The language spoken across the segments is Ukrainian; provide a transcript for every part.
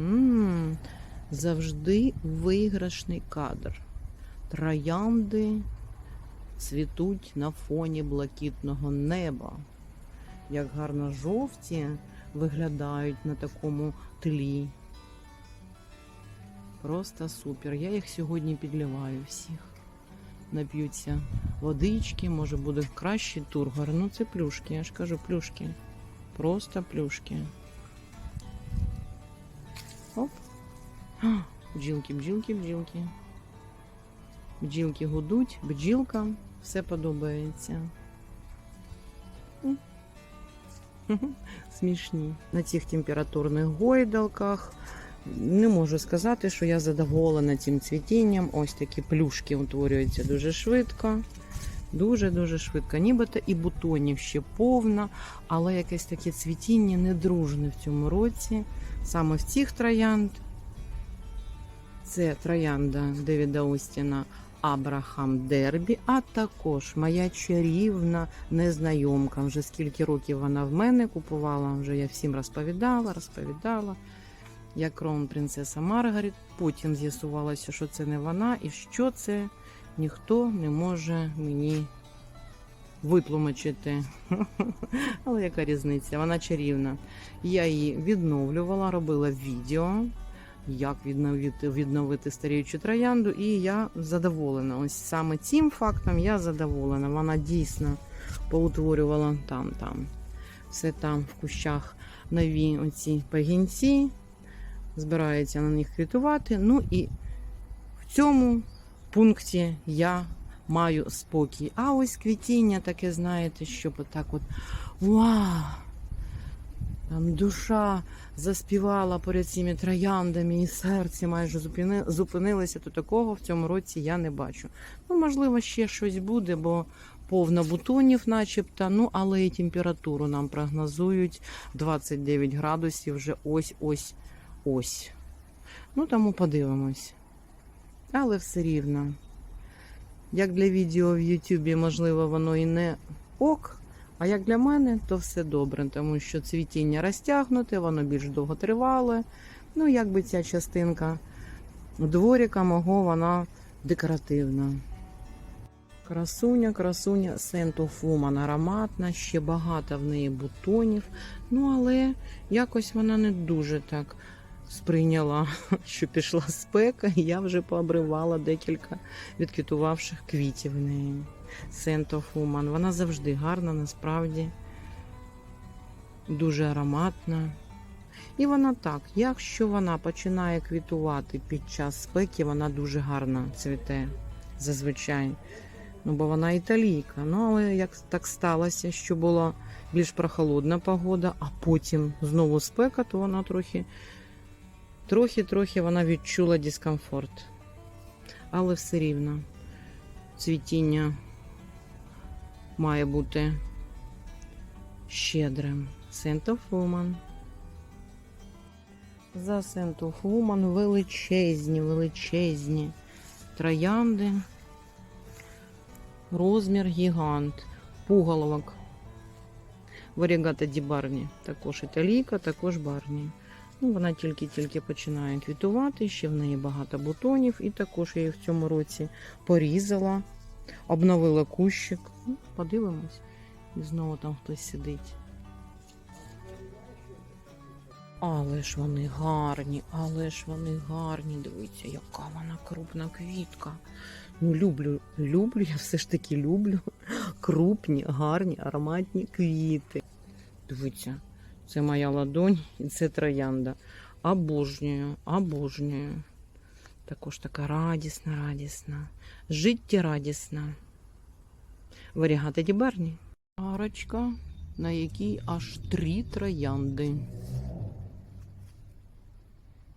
М, Завжди виграшний кадр. Троянди цвітуть на фоні блакитного неба. Як гарно жовті виглядають на такому тлі. Просто супер. Я їх сьогодні підливаю всіх. Нап'ються водички, може буде кращий тургор. Ну це плюшки, я ж кажу, плюшки. Просто плюшки. Оп. Бджілки, бджілки, бджілки. Бджілки гудуть, бджілкам все подобається. Смішні. На цих температурних гойдалках не можу сказати, що я задоволена цим цвітінням. Ось такі плюшки утворюються дуже швидко. Дуже-дуже швидко. Нібито і бутонів ще повно, але якесь таке цвітіння недружне в цьому році. Саме в цих троянд. Це троянда Девіда Остіна Абрахам Дербі, а також моя чарівна незнайомка. Вже скільки років вона в мене купувала, вже я всім розповідала, розповідала. Я крон принцеса Маргарет. Потім з'ясувалося, що це не вона, і що це ніхто не може мені витлумачити. Але яка різниця? Вона чарівна. Я її відновлювала, робила відео, як відновити, відновити старіючу троянду, і я задоволена. Ось саме цим фактом я задоволена. Вона дійсно поутворювала там, там, все там в кущах нові оці пагінці, збирається на них квітувати. Ну і в цьому пункті я маю спокій. А ось квітіння таке, знаєте, щоб отак от вау! Там душа заспівала поряд цими трояндами, і серце майже зупини, зупинилося, то такого в цьому році я не бачу. Ну, можливо, ще щось буде, бо повно бутонів, начебто. Ну, але і температуру нам прогнозують 29 градусів вже ось-ось ось. Ну, тому подивимось. Але все рівно. Як для відео в Ютубі, можливо, воно і не ок. А як для мене, то все добре, тому що цвітіння розтягнуте, воно більш довготривале. Ну, якби ця частинка дворіка мого, вона декоративна. Красуня, красуня Сентофуман ароматна, ще багато в неї бутонів. Ну, але якось вона не дуже так сприйняла, що пішла спека, і я вже пообривала декілька відквітувавших квітів в неї. Сентофуман. Вона завжди гарна, насправді, дуже ароматна. І вона так, якщо вона починає квітувати під час спеки, вона дуже гарно цвіте зазвичай. Ну, бо вона італійка. Ну, але як так сталося, що була більш прохолодна погода, а потім знову спека, то вона трохи, трохи-трохи вона відчула дискомфорт. Але все рівно цвітіння має бути щедрим. Scent of Woman. За Scent of Woman величезні, величезні троянди. Розмір гігант. Пуголовок. Варігата Ді Барні. Також італійка, також барні. Ну, вона тільки-тільки починає квітувати, ще в неї багато бутонів, і також я її в цьому році порізала, обновила кущик. Ну, подивимось. І знову там хтось сидить. Але ж вони гарні, але ж вони гарні. Дивіться, яка вона крупна квітка. Ну, люблю, люблю, я все ж таки люблю крупні, гарні, ароматні квіти. Дивіться, це моя ладонь і це троянда. Обожнюю, обожнюю. Також така радісна, радісна, життєрадісна. Варігата Дібарні. Арочка, на якій аж три троянди.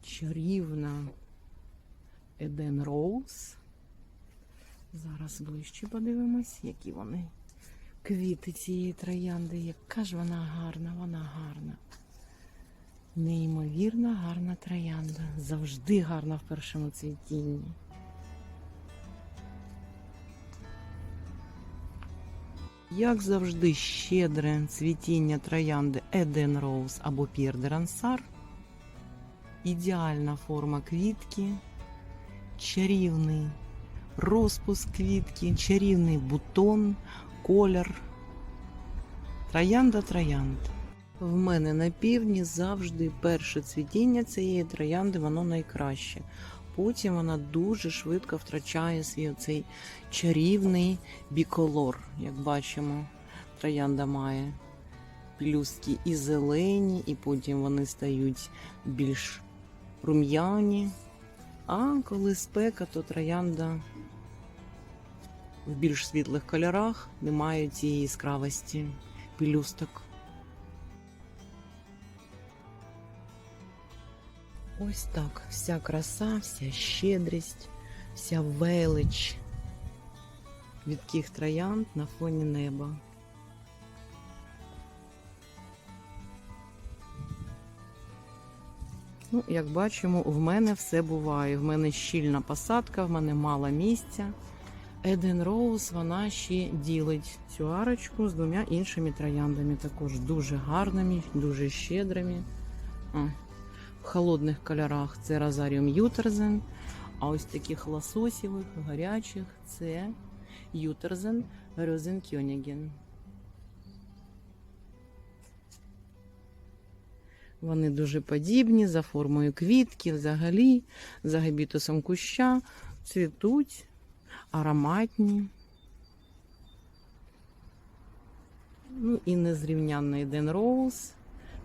Чарівна Еден Роуз. Зараз ближче подивимось, які вони квіти цієї троянди. Яка ж вона гарна, вона гарна. Неймовірно гарна троянда. Завжди гарна в першому цвітінні. Як завжди, щедре цвітіння троянди Еден Роуз або де ідеальна форма квітки, чарівний розпуск квітки, чарівний бутон, колір. Троянда троянд. В мене на півдні завжди перше цвітіння цієї троянди, воно найкраще. Потім вона дуже швидко втрачає свій оцей чарівний біколор. Як бачимо, троянда має плюски і зелені, і потім вони стають більш рум'яні. А коли спека, то троянда в більш світлих кольорах не має цієї яскравості пелюсток. Ось так вся краса, вся щедрість, вся велич відких троянд на фоні неба. Ну, як бачимо, в мене все буває. В мене щільна посадка, в мене мало місця. Еден Роуз вона ще ділить цю арочку з двома іншими трояндами, також дуже гарними, дуже щедрими. В холодних кольорах це Розаріум Ютерзен, а ось таких лососєвих, гарячих це Ютерзен Розенкьоніген. Вони дуже подібні за формою квітки, взагалі, за габітусом куща, цвітуть, ароматні. Ну і незрівнянний Ден Роуз.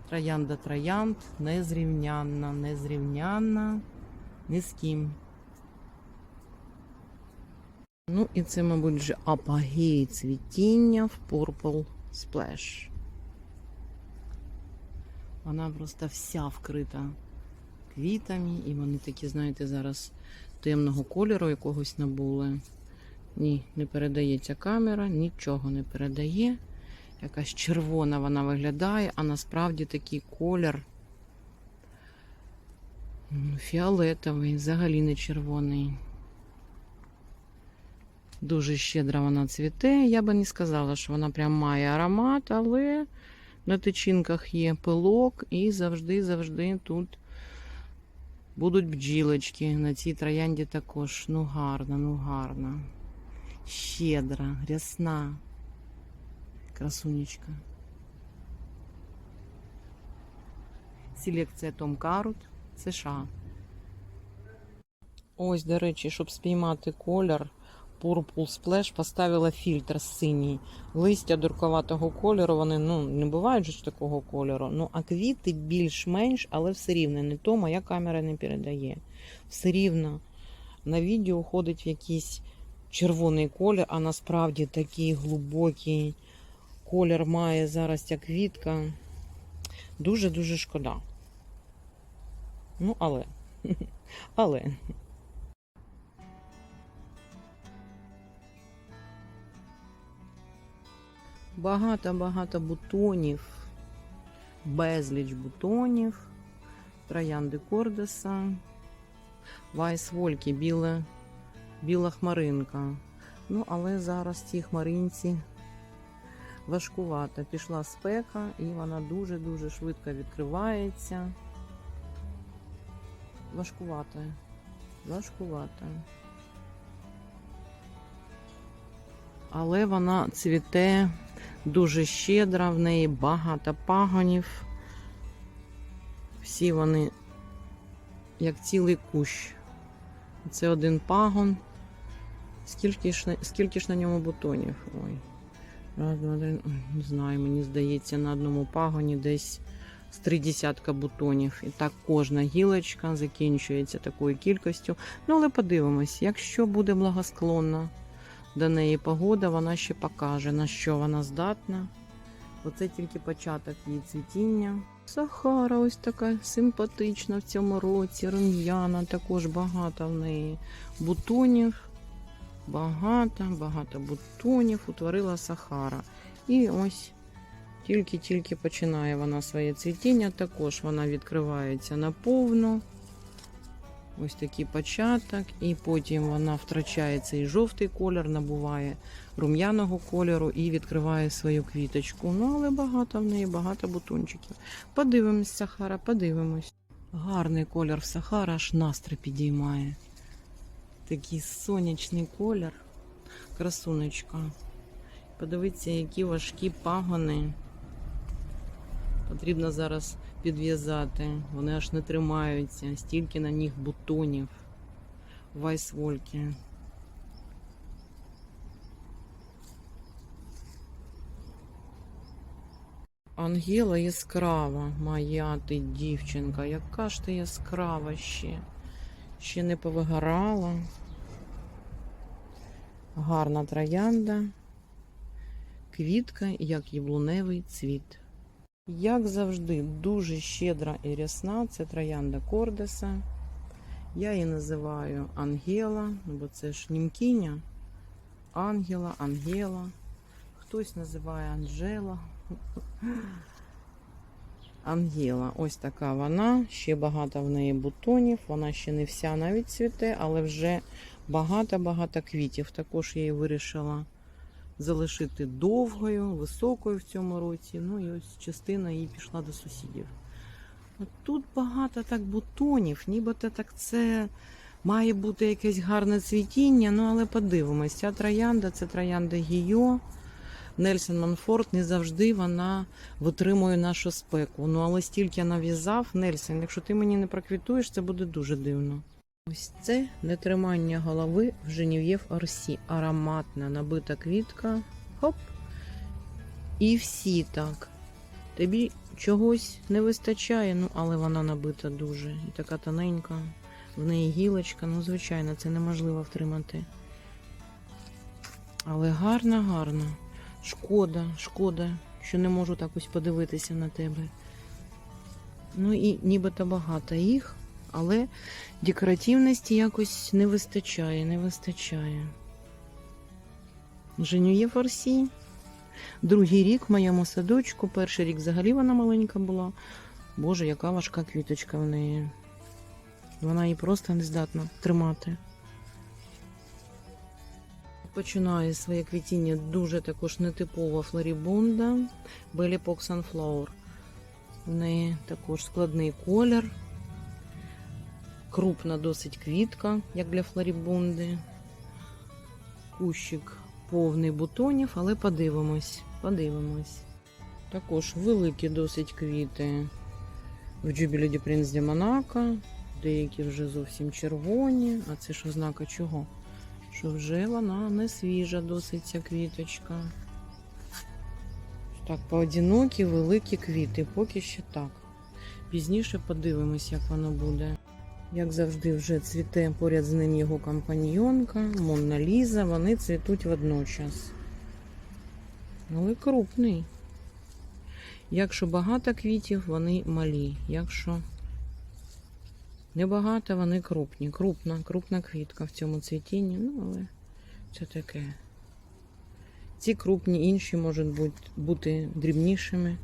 Троянда троянд, незрівнянна, незрівнянна, ні з ким. Ну і це, мабуть, вже апогей цвітіння в Purple Splash. Вона просто вся вкрита квітами, і вони такі, знаєте, зараз темного кольору якогось набули. Ні, не передається камера, нічого не передає. Якась червона вона виглядає, а насправді такий колір фіолетовий, взагалі не червоний. Дуже щедро вона цвіте. Я би не сказала, що вона прям має аромат, але на тичинках є пилок і завжди-завжди тут будуть бджілочки. На цій троянді також. Ну гарна, ну гарна. Щедра, рясна. Красунечка. Селекція Том Карут, США. Ось, до речі, щоб спіймати колір, Purple Splash поставила фільтр синій. Листя дурковатого кольору, вони ну, не бувають ж такого кольору. Ну, а квіти більш-менш, але все рівно не то, моя камера не передає. Все рівно на відео ходить в якийсь червоний колір, а насправді такий глибокий колір має зараз ця квітка. Дуже-дуже шкода. Ну, але. Але. Багато-багато бутонів, безліч бутонів, троянди Кордеса, Вайс Вольки, біла, хмаринка. Ну, але зараз ці хмаринці важкувата. Пішла спека і вона дуже-дуже швидко відкривається. Важкувата. Важкувата. Але вона цвіте дуже щедро, в неї багато пагонів. Всі вони як цілий кущ. Це один пагон. Скільки ж, скільки ж на ньому бутонів? Ой. Раз, два, три. Не знаю, мені здається, на одному пагоні десь з три десятка бутонів. І так кожна гілочка закінчується такою кількістю. Ну, але подивимось, якщо буде благосклонна до неї погода, вона ще покаже, на що вона здатна. Оце тільки початок її цвітіння. Сахара ось така симпатична в цьому році, рум'яна, також багато в неї бутонів. Багато, багато бутонів утворила Сахара. І ось тільки-тільки починає вона своє цвітіння. Також вона відкривається наповну. Ось такий початок, і потім вона втрачає цей жовтий колір, набуває рум'яного кольору і відкриває свою квіточку. Ну, але багато в неї, багато бутончиків. Подивимось, Сахара, подивимось. Гарний колір в Сахара, аж настрій підіймає. Такий сонячний колір. Красунечка. Подивіться, які важкі пагони. Потрібно зараз підв'язати. Вони аж не тримаються. Стільки на них бутонів. Вайсвольки. Ангела яскрава, моя ти дівчинка, яка ж ти яскрава ще. Ще не повигорала. Гарна троянда. Квітка, як яблуневий цвіт. Як завжди, дуже щедра і рясна. Це троянда Кордеса. Я її називаю Ангела, ну, бо це ж німкиня. Ангела, Ангела. Хтось називає Анжела. Ангела. Ось така вона. Ще багато в неї бутонів. Вона ще не вся навіть цвіте, але вже багато-багато квітів. Також я її вирішила залишити довгою, високою в цьому році. Ну і ось частина її пішла до сусідів. От Тут багато так бутонів, нібито так це має бути якесь гарне цвітіння, ну але подивимось, ця троянда це троянда Гіо. Нельсон Манфорд не завжди вона витримує нашу спеку. Ну але стільки нав'язав Нельсон, якщо ти мені не проквітуєш, це буде дуже дивно. Ось це нетримання голови в Женів'єв Орсі. Ароматна набита квітка. Хоп. І всі так. Тобі чогось не вистачає, ну але вона набита дуже. І така тоненька. В неї гілочка, ну, звичайно, це неможливо втримати. Але гарна, гарна. Шкода, шкода, що не можу так ось подивитися на тебе. Ну і нібито багато їх, але декоративності якось не вистачає, не вистачає. Женює Форсі. Другий рік в моєму садочку. Перший рік взагалі вона маленька була. Боже, яка важка квіточка в неї. Вона її просто не здатна тримати. Починає своє квітіння дуже також нетипова флорібунда Pox Sunflower. В неї також складний колір. Крупна досить квітка, як для флорібунди. Кущик повний бутонів, але подивимось. Подивимось. Також великі досить квіти в Jubilee du Prince de Monaco. Деякі вже зовсім червоні. А це ж ознака чого? Що вже вона не свіжа, досить ця квіточка. Так, поодинокі великі квіти, поки що так. Пізніше подивимось, як воно буде. Як завжди, вже цвіте поряд з ним його компаньйонка, Монна Ліза, вони цвітуть водночас. Але крупний. Якщо багато квітів, вони малі. Якщо небагато, вони крупні. Крупна, крупна квітка в цьому цвітінні, ну але це таке. Ці крупні, інші можуть бути дрібнішими.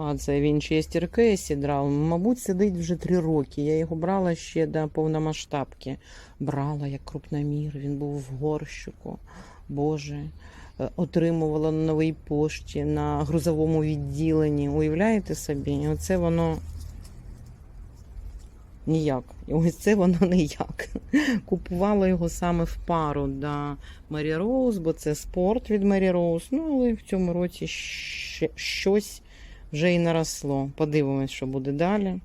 А це Вінчестер Кесідрал. Мабуть, сидить вже три роки. Я його брала ще до повномасштабки. Брала як крупномір. Він був в горщику. Боже, Е, отримувала на новій пошті на грузовому відділенні. Уявляєте собі? Оце воно ніяк. І ось це воно ніяк. Купувала його саме в пару до Мері Роуз, бо це спорт від Мері Роуз. Ну, але в цьому році ще щось вже і наросло. Подивимось, що буде далі.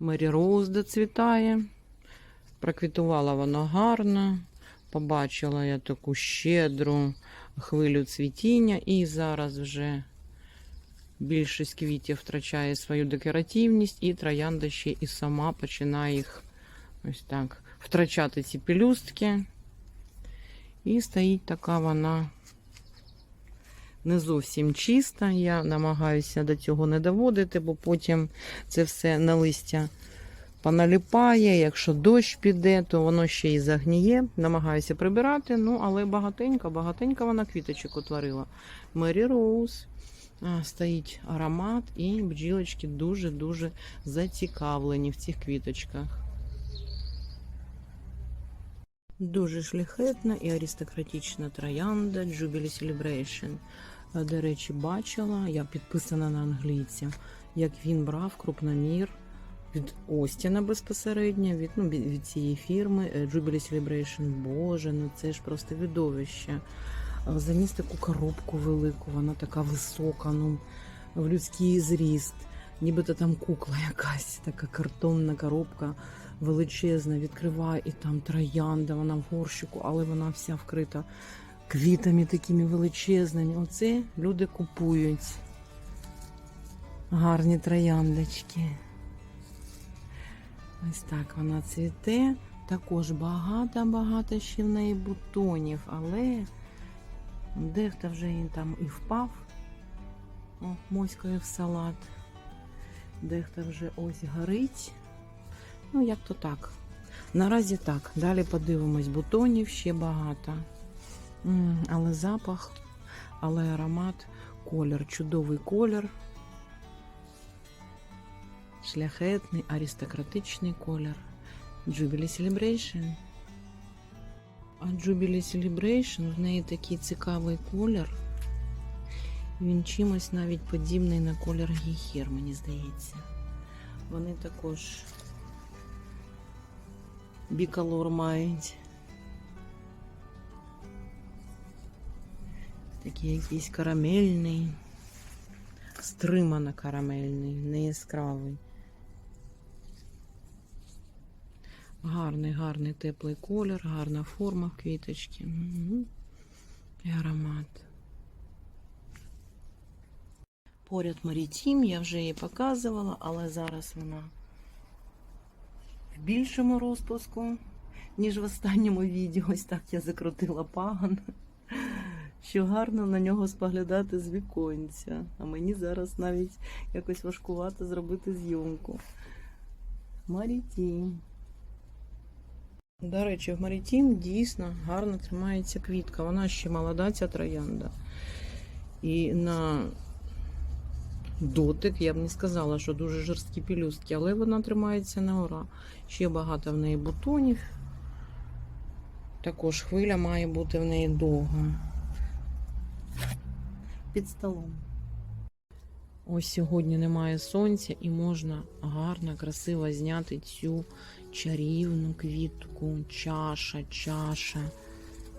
Мері доцвітає. Проквітувала воно гарно. Побачила я таку щедру хвилю цвітіння, і зараз вже більшість квітів втрачає свою декоративність, і троянда ще і сама починає їх ось так втрачати ці пелюстки. І стоїть така вона не зовсім чиста. Я намагаюся до цього не доводити, бо потім це все на листя поналіпає. Якщо дощ піде, то воно ще й загніє. Намагаюся прибирати, ну але багатенька, багатенька вона квіточок утворила. Мері Роуз. Стоїть аромат, і бджілочки дуже-дуже зацікавлені в цих квіточках. Дуже шляхетна і аристократична троянда Jubilee Celebration. До речі, бачила, я підписана на англійця, як він брав крупномір від Остіна безпосередньо, від, ну, від цієї фірми е, Jubilee Celebration. Боже, ну це ж просто видовище. А Заніс таку коробку велику, вона така висока, ну, в людський зріст. Нібито там кукла якась, така картонна коробка величезна, відкриває, і там троянда, вона в горщику, але вона вся вкрита квітами такими величезними. Оце люди купують. Гарні трояндочки. Ось так вона цвіте. Також багато-багато ще в неї бутонів, але дехто вже він там і впав. О, моською в салат. Дехто вже ось горить. Ну, як то так. Наразі так. Далі подивимось, бутонів ще багато. Але запах, але аромат, колір, чудовий колір. Шляхетний, аристократичний колір. Jubilee Celebration. А Jubilee Celebration в неї такий цікавий колір. Він чимось навіть подібний на колір гіхір, мені здається. Вони також біколор мають. Такий якийсь карамельний, стримано карамельний, не яскравий. Гарний, гарний теплий колір, гарна форма в квіточці. І аромат. Поряд Марітім, я вже її показувала, але зараз вона більшому розпуску, ніж в останньому відео. Ось так я закрутила паган. Що гарно на нього споглядати з віконця. А мені зараз навіть якось важкувато зробити зйомку. Марітім. До речі, в Марітім дійсно гарно тримається квітка. Вона ще молода, ця троянда. І на дотик я б не сказала, що дуже жорсткі пелюстки, але вона тримається на ура. Ще багато в неї бутонів. Також хвиля має бути в неї довга. Під столом. Ось сьогодні немає сонця і можна гарно, красиво зняти цю чарівну квітку. Чаша, чаша.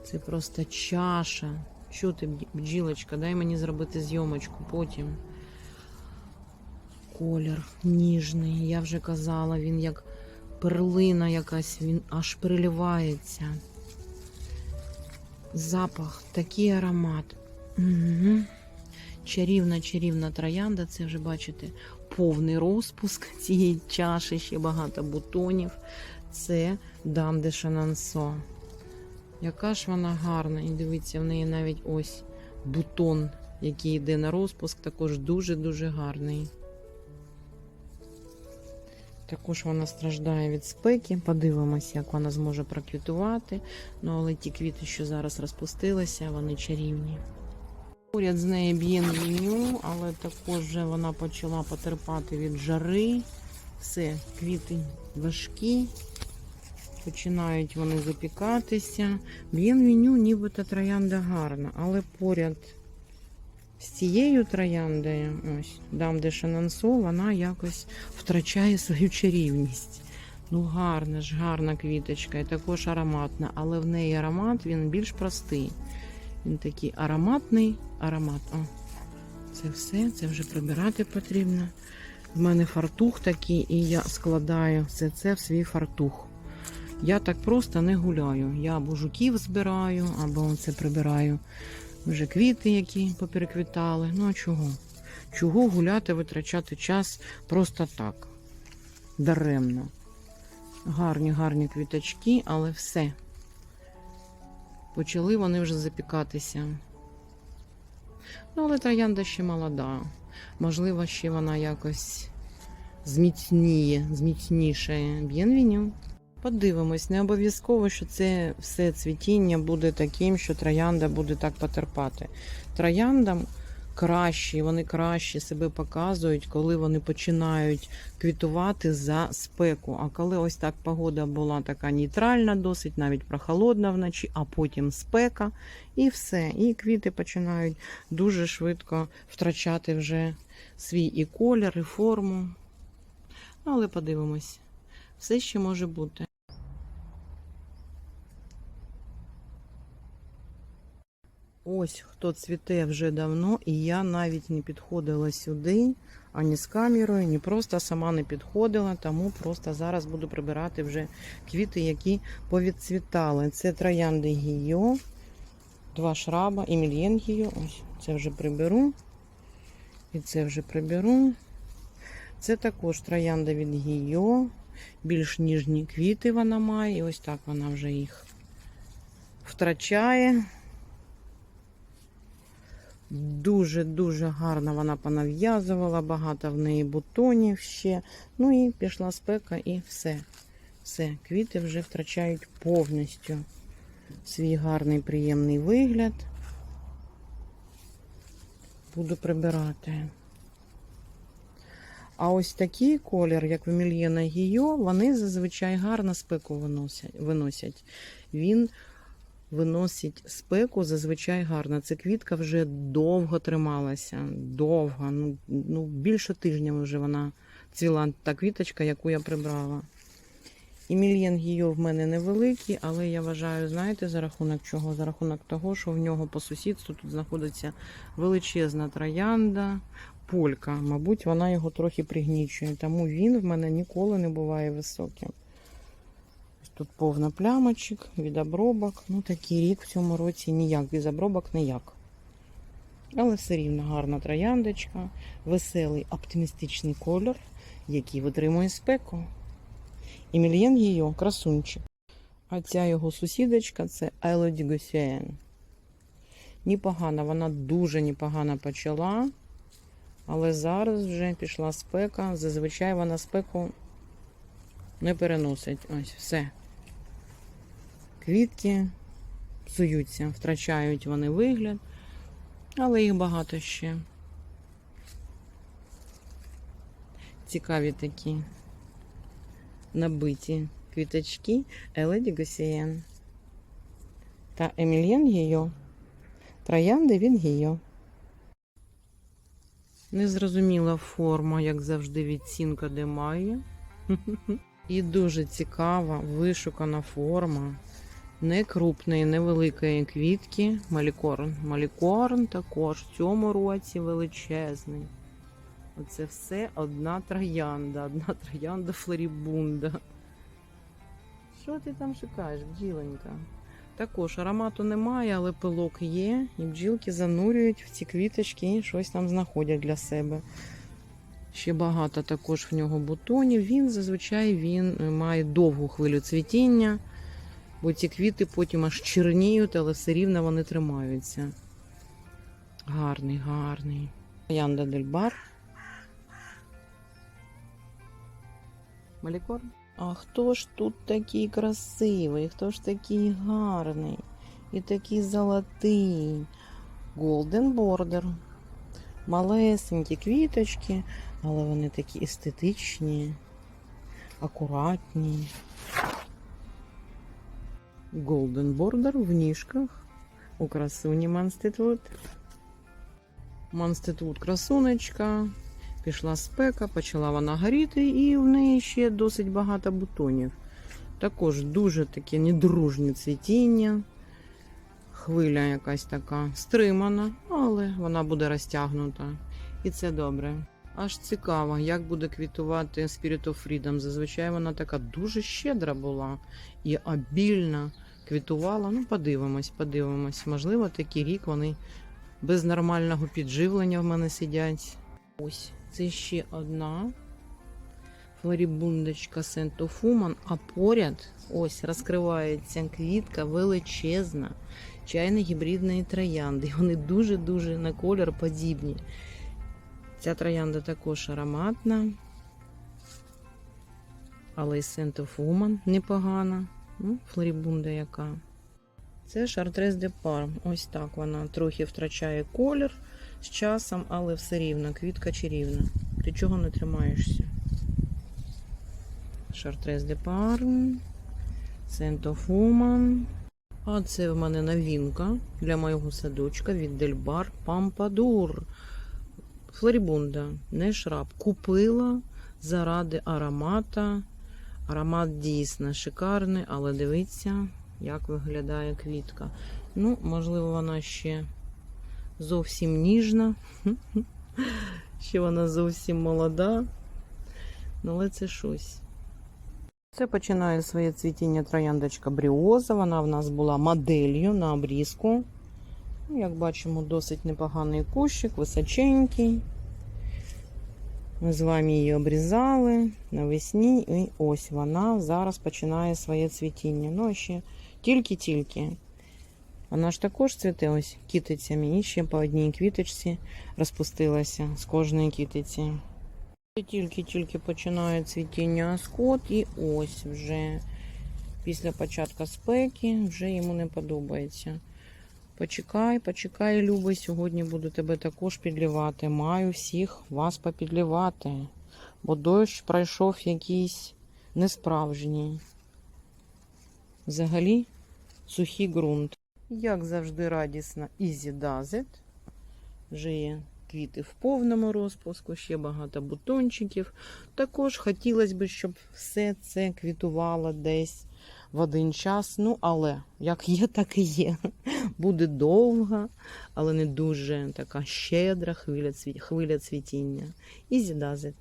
Це просто чаша. Що ти, бджілочка, дай мені зробити зйомочку потім. Колір ніжний, я вже казала, він як перлина якась, він аж переливається. Запах, такий аромат. Угу. Чарівна, чарівна троянда, це вже бачите, повний розпуск цієї чаші, ще багато бутонів. Це Дам де Шанансо. Яка ж вона гарна. І дивіться, в неї навіть ось бутон, який йде на розпуск, також дуже-дуже гарний. Також вона страждає від спеки. Подивимося, як вона зможе проквітувати. Ну, але ті квіти, що зараз розпустилися, вони чарівні. Поряд з нею б'єн меню, але також вже вона почала потерпати від жари. Все, квіти важкі, починають вони запікатися. Б'єн меню нібито троянда гарна, але поряд з цією трояндою, ось, дам де Шанансо, вона якось втрачає свою чарівність. Ну, гарна ж, гарна квіточка, і також ароматна, але в неї аромат він більш простий. Він такий ароматний аромат. О, це все, це вже прибирати потрібно. В мене фартух такий, і я складаю все це в свій фартух. Я так просто не гуляю. Я або жуків збираю, або це прибираю вже квіти, які попереквітали. Ну а чого? Чого гуляти, витрачати час просто так. Даремно. Гарні, гарні квіточки, але все. Почали вони вже запікатися. Ну, але троянда ще молода. Можливо, ще вона якось зміцніє, зміцнішає. Б'єнвіню. Подивимось, не обов'язково, що це все цвітіння буде таким, що троянда буде так потерпати. Трояндам кращі, вони краще себе показують, коли вони починають квітувати за спеку. А коли ось так погода була така нейтральна, досить навіть прохолодна вночі, а потім спека, і все. І квіти починають дуже швидко втрачати вже свій і колір, і форму. Але подивимось. Все ще може бути. Ось хто цвіте вже давно, і я навіть не підходила сюди, ані з камерою, ні просто сама не підходила, тому просто зараз буду прибирати вже квіти, які повідцвітали. Це троянди гіо, два шраба і мільєн гіо. Ось це вже приберу. І це вже приберу. Це також троянда від гіо. Більш ніжні квіти вона має. І ось так вона вже їх втрачає. Дуже-дуже гарно вона понав'язувала, багато в неї бутонів ще. Ну і пішла спека, і все. Все, квіти вже втрачають повністю свій гарний приємний вигляд. Буду прибирати. А ось такий колір, як в Гіо, вони зазвичай гарно спеку виносять. Він виносить спеку зазвичай гарно. Ця квітка вже довго трималася. Довго. Ну, ну більше тижня вже вона цвіла та квіточка, яку я прибрала. І мільєн гіо в мене невеликий, але я вважаю, знаєте, за рахунок чого? За рахунок того, що в нього по сусідству тут знаходиться величезна троянда, полька. Мабуть, вона його трохи пригнічує. Тому він в мене ніколи не буває високим. Тут повна плямочок від обробок. Ну, такий рік в цьому році ніяк, без обробок ніяк. Але все рівно гарна трояндочка, веселий оптимістичний колір, який витримує спеку. Емільєн її красунчик. А ця його сусідочка це Елоді Гусєн. Непогана, вона дуже непогано почала. Але зараз вже пішла спека. Зазвичай вона спеку не переносить. Ось все. Квітки псуються, втрачають вони вигляд, але їх багато ще. Цікаві такі набиті квіточки Еледі Госієн та Емільєн Гіо. Троянди від Гіо. Незрозуміла форма, як завжди, відцінка де має. І дуже цікава, вишукана форма. Не крупної, невеликої квітки. Малікорн. Малікорн також в цьому році величезний. Оце все одна троянда, одна троянда флорібунда. Що ти там шукаєш, бджіленька? Також аромату немає, але пилок є, і бджілки занурюють в ці квіточки і щось там знаходять для себе. Ще багато також в нього бутонів. Він зазвичай він має довгу хвилю цвітіння, бо ці квіти потім аж чорніють, але все рівно вони тримаються. Гарний, гарний. Янда Дельбар. Малікорн? А хто ж тут такий красивий? Хто ж такий гарний? І такий золотий? Golden Border. Малесенькі квіточки, але вони такі естетичні, акуратні. Golden Border в ніжках. У красуні Манститут. Манститут красунечка. Пішла спека, почала вона горіти, і в неї ще досить багато бутонів. Також дуже таке недружні цвітіння. Хвиля якась така стримана, але вона буде розтягнута. І це добре. Аж цікаво, як буде квітувати Spirit of Freedom. Зазвичай вона така дуже щедра була і обільна квітувала. Ну, подивимось, подивимось. Можливо, такий рік вони без нормального підживлення в мене сидять. Ось. Це ще одна флорібундочка Сентофуман, а поряд ось розкривається квітка величезна, чайно-гібридної троянди. Вони дуже-дуже на колір подібні. Ця троянда також ароматна, але й Сентофуман непогана. Ну, флорібунда яка. Це Шартрез де Парм. Ось так вона трохи втрачає колір з часом, але все рівно, квітка чарівна. Ти чого не тримаєшся? Шартрез де Парм, Сентофуман. А це в мене новинка для моєго садочка від Дельбар Пампадур. Флорібунда, не шраб. Купила заради аромата. Аромат дійсно шикарний, але дивіться, як виглядає квітка. Ну, можливо, вона ще зовсім ніжна. Ще вона зовсім молода. Ну, але це щось. Це починає своє цвітіння трояндочка Бріоза. Вона в нас була моделлю на обрізку. Ну, Як бачимо, досить непоганий кущик, височенький. Ми з вами її обрізали навесні, і ось вона зараз починає своє цвітіння. Ну, ще тільки-тільки. Вона ж також цвіте ось кітицями, і ще по одній квіточці розпустилася з кожної кітиці. Тільки-тільки починає цвітіння аскот, і ось вже після початку спеки вже йому не подобається. Почекай, почекай, любий, сьогодні буду тебе також підлівати. Маю всіх вас попідлівати, бо дощ пройшов якийсь несправжній. Взагалі сухий ґрунт. Як завжди, Easy Does It. Вже є квіти в повному розпуску, ще багато бутончиків. Також хотілося б, щоб все це квітувало десь в один час. Ну, але як є, так і є. Буде довга, але не дуже така щедра хвиля, цві... хвиля цвітіння. Easy does.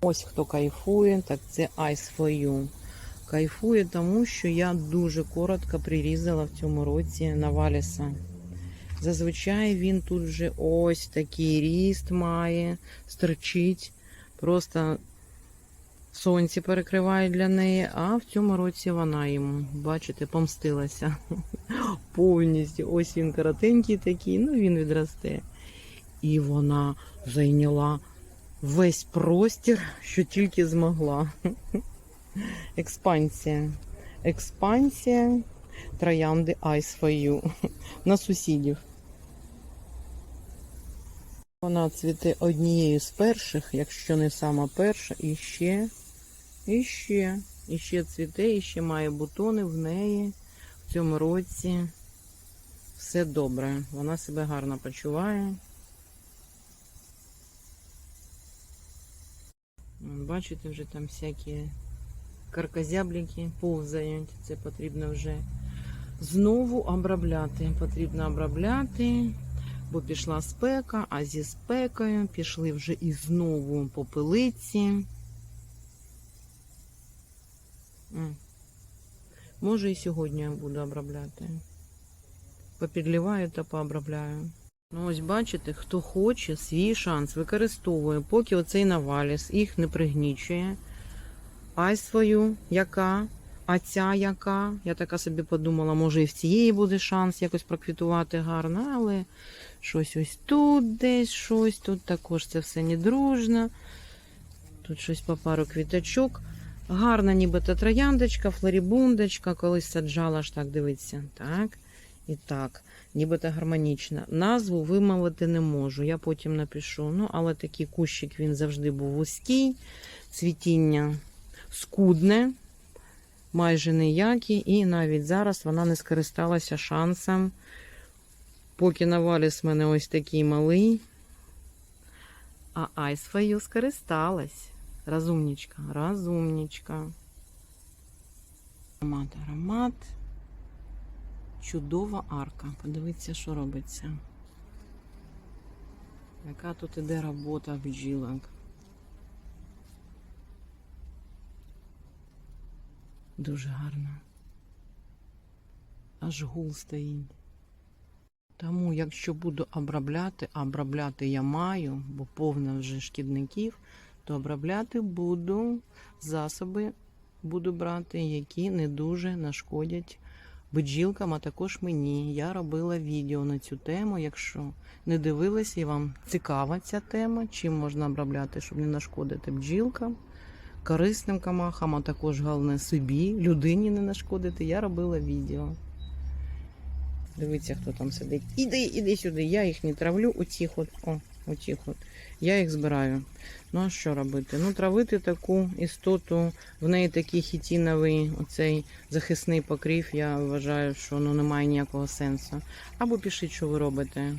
Ось хто кайфує, так це Ice for You. Кайфує, тому що я дуже коротко прирізала в цьому році Наваліса. Зазвичай він тут вже ось такий ріст має, стерчить. Просто сонце перекриває для неї, а в цьому році вона йому, бачите, помстилася повністю. Ось він коротенький такий, ну він відросте. І вона зайняла весь простір, що тільки змогла. Експансія. Експансія троянди You на сусідів. Вона цвіте однією з перших, якщо не сама перша, і ще, і ще, і ще цвіте, і ще має бутони в неї в цьому році. Все добре. Вона себе гарно почуває. Бачите, вже там всякі карказябліки повзають. Це потрібно вже знову обробляти. Потрібно обробляти, бо пішла спека, а зі спекою пішли вже і знову попелиці. Може і сьогодні буду обробляти. Попідліваю та пообробляю. Ну, ось бачите, хто хоче, свій шанс використовує, поки оцей наваліс їх не пригнічує. Ай свою, яка, а ця яка. Я така собі подумала, може і в цієї буде шанс якось проквітувати гарно, але щось ось тут десь, щось тут також це все не дружно. Тут щось по пару квіточок. Гарна нібито трояндочка, флорібундочка, колись саджала ж так, дивиться. Так. І так, нібито гармонічна. Назву вимовити не можу. Я потім напишу. Ну, але такий кущик він завжди був вузький, цвітіння скудне, майже ніякі, і навіть зараз вона не скористалася шансом. Поки наваліс в мене ось такий малий. А ай скористалась. Розумнічка, розумнічка. Аромат, аромат. Чудова арка. Подивіться, що робиться. Яка тут іде робота бджілок. Дуже гарно. Аж гул стоїть. Тому, якщо буду обробляти, а обробляти я маю, бо повно вже шкідників, то обробляти буду засоби, буду брати, які не дуже нашкодять бджілкам, а також мені. Я робила відео на цю тему. Якщо не дивилися і вам цікава ця тема, чим можна обробляти, щоб не нашкодити бджілкам, корисним камахам, а також головне собі, людині не нашкодити, я робила відео. Дивіться, хто там сидить. Іди, іди сюди. Я їх не травлю, оцих от, о, оцих от. Я їх збираю. Ну а що робити? Ну, травити таку істоту, в неї такий хітіновий оцей захисний покрив, я вважаю, що ну, немає ніякого сенсу. Або пишіть, що ви робите.